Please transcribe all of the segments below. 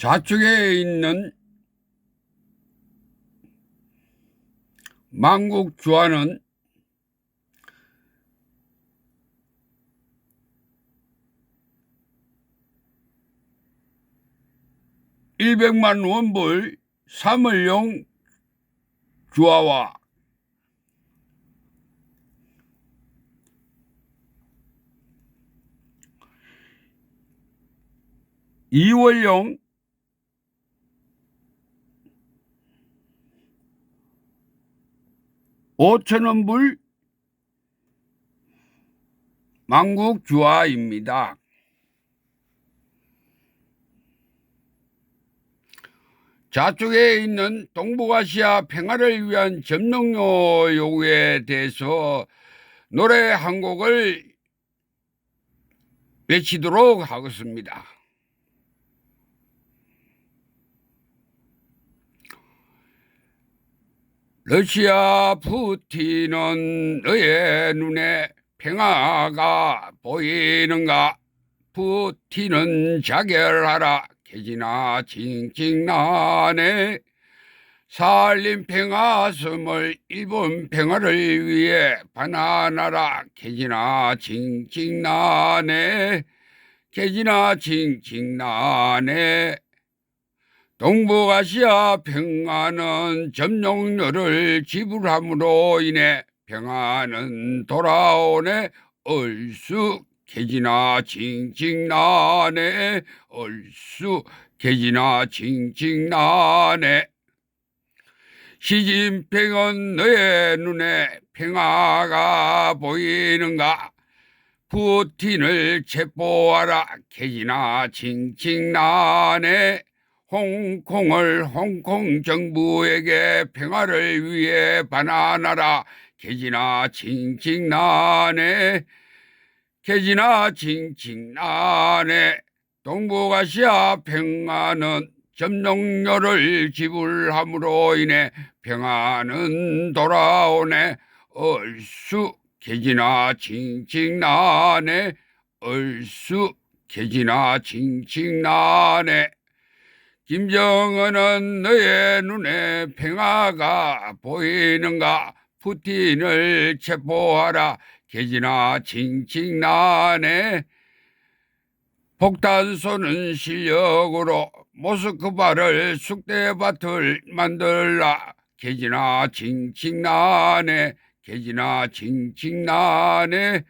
좌측에 있는 만국 주화는 일백만 원불 사물용 주화와 이월용 오천원 불 만국 주화입니다. 좌측에 있는 동북아시아 평화를 위한 점령료 요구에 대해서 노래 한 곡을 외치도록 하겠습니다. 러시아 푸틴은 너의 눈에 평화가 보이는가? 푸틴은 자결하라. 개지나 징징나네. 살림 평화섬을 일본 평화를 위해 반환하라. 개지나 징징나네. 개지나 징징나네. 동북아시아 평화는 점령료를 지불함으로 인해 평화는 돌아오네. 얼쑤 개지나 징징나네. 얼쑤 개지나 징징나네. 시진핑은 너의 눈에 평화가 보이는가? 푸틴을 체포하라. 개지나 징징나네 홍콩을 홍콩 정부에게 평화를 위해 반환하라. 개지나 징징나네. 개지나 징징나네. 동북아시아 평화는 점령료를 지불함으로 인해 평화는 돌아오네. 얼쑤 개지나 징징나네. 얼쑤 개지나 징징나네. 김정은은 너의 눈에 평화가 보이는가? 푸틴을 체포하라. 개지나 징징나네. 폭탄 쏘는 실력으로 모스크바를 쑥대밭을 만들라. 개지나 징징나네. 개지나 징징나네.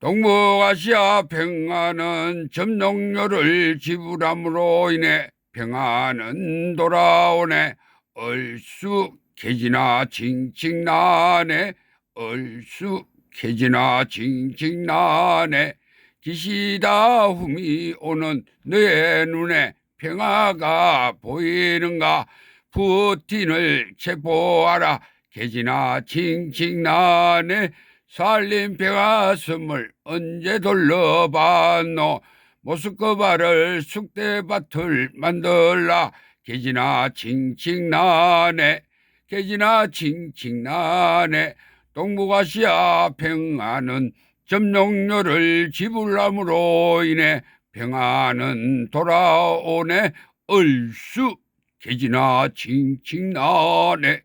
동북아시아 평화는 점령료를 지불함으로 인해 평화는 돌아오네. 얼쑤 개지나 징징나네. 얼쑤 개지나 징징나네. 기시다 훔이 오는 너의 눈에 평화가 보이는가? 푸틴을 체포하라. 개지나 징징나네. 살림 평화 선물 언제 돌려봤노 모스크바를 쑥대밭을 만들라. 개지나 칭칭나네. 개지나 칭칭나네. 동북아시아 평화는 점령료를 지불함으로 인해 평화는 돌아오네. 얼쑤 개지나 칭칭나네.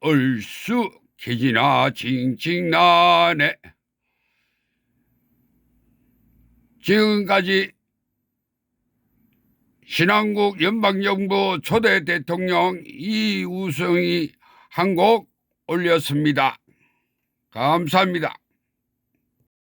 얼쑤 개지나 칭칭나네 지금까지 신한국 연방정부 초대 대통령 이우성이 한 곡 올렸습니다. 감사합니다.